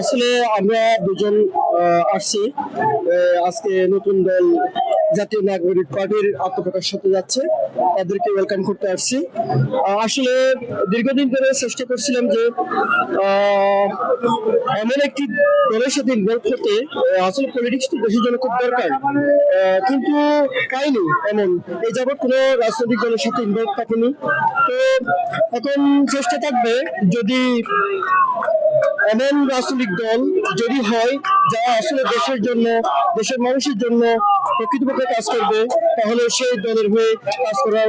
আসলে আমরা দুজন আসছি। আজকে নতুন দল জাতীয় নাগরিক পার্টির আত্মপ্রকাশ হতে যাচ্ছে। তাদেরকে ওয়েলকাম করতে আসছি। আসলে দীর্ঘদিন ধরে চেষ্টা করছিলাম যে এমন একটি দলের সাথে ইনভলভ হতে আসলে পলিটিক্স তো দেশের জন্য খুব দরকার। কিন্তু পাইনি এমন, এই যাবৎ কোনো রাজনৈতিক দলের সাথে ইনভলভ থাকেনি। তো এখন চেষ্টা থাকবে যদি এমন রাজনৈতিক দল যদি হয় যারা আসলে দেশের জন্য দেশের মানুষের জন্য প্রকৃতপক্ষে কাজ করবে তাহলে সেই দলের হয়ে কাজ করার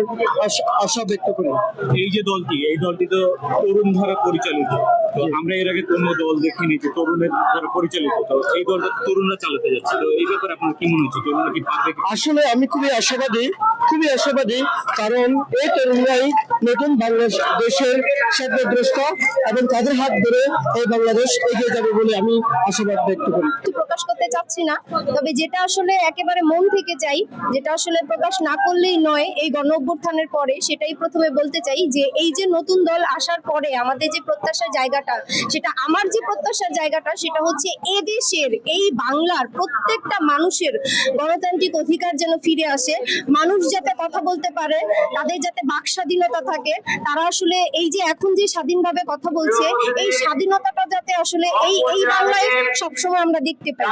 আশা- ব্যক্ত করি এই যে দলটি এই দলটি তো তরুণ দ্বারা পরিচালিত। তো আমরা এর আগে কোনো দল দেখিনি যে তরুণের দ্বারা পরিচালিত। তো এই দলটা তরুণরা চালাতে যাচ্ছে। তো এই ব্যাপারে আপনার কি মনে হচ্ছে? তরুণরা কি পারবে আসলে আমি খুবই আশাবাদী খুবই আশাবাদী কারণ এই তরুণরাই নতুন বাংলাদেশের স্বপ্নদ্রষ্টা এবং তাদের হাত ধরে এই বাংলাদেশ এগিয়ে যাবে বলে আমি আশাবাদ ব্যক্ত করি। প্রকাশ করতে চাচ্ছি না, তবে যেটা আসলে একেবারে মন থেকে চাই, যেটা আসলে প্রকাশ না করলেই নয়, এই গণ অভ্যুত্থানের পরে সেটাই প্রথমে বলতে চাই যে এই যে নতুন দল আসার পরে আমাদের যে প্রত্যাশার জায়গাটা, সেটা আমার যে প্রত্যাশার জায়গাটা, সেটা হচ্ছে এ দেশের, এই বাংলার প্রত্যেকটা মানুষের গণতান্ত্রিক অধিকার যেন ফিরে আসে। মানুষ যাতে কথা বলতে পারে, তাদের যাতে বাক স্বাধীনতা থাকে, তারা আসলে এই যে এখন যে স্বাধীনভাবে কথা বলছে, এই স্বাধীনতাটা যাতে আসলে এই এই বাংলায় সবসময় আমরা দেখতে পাই।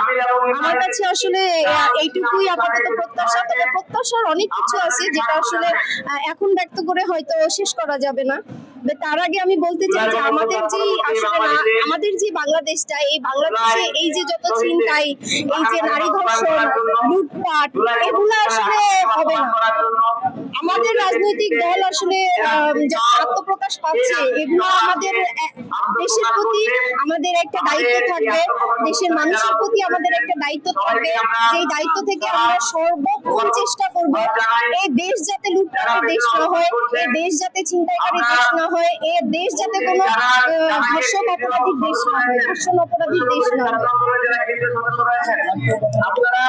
আমার কাছে আসলে এইটুকুই আপাতত প্রত্যাশা। তবে প্রত্যাশার অনেক কিছু আছে যেটা আসলে এখন ব্যক্ত করে হয়তো শেষ করা যাবে না। তার আগে আমি বলতে চাই যে আমাদের যে আসলে আমাদের যে বাংলাদেশটা এই বাংলাদেশে এই যে যত চিন্তাই এই যে নারী ধর্ষণ লুটপাট এগুলো আসলে হবে না। আমাদের রাজনৈতিক দল আসলে আত্মপ্রকাশ পাচ্ছে এগুলো আমাদের দেশের প্রতি আমাদের একটা দায়িত্ব থাকবে দেশের মানুষের প্রতি আমাদের একটা দায়িত্ব থাকবে সেই দায়িত্ব থেকে আমরা সর্বক্ষণ চেষ্টা করব এই দেশ দেশ না হয় এ দেশ যাতে চিন্তাকারী দেশ না হয় এ দেশ যাতে কোনো আহ, অপরাধী দেশ না হয় ধর্ষণ অপরাধী দেশ না হয় আপনারা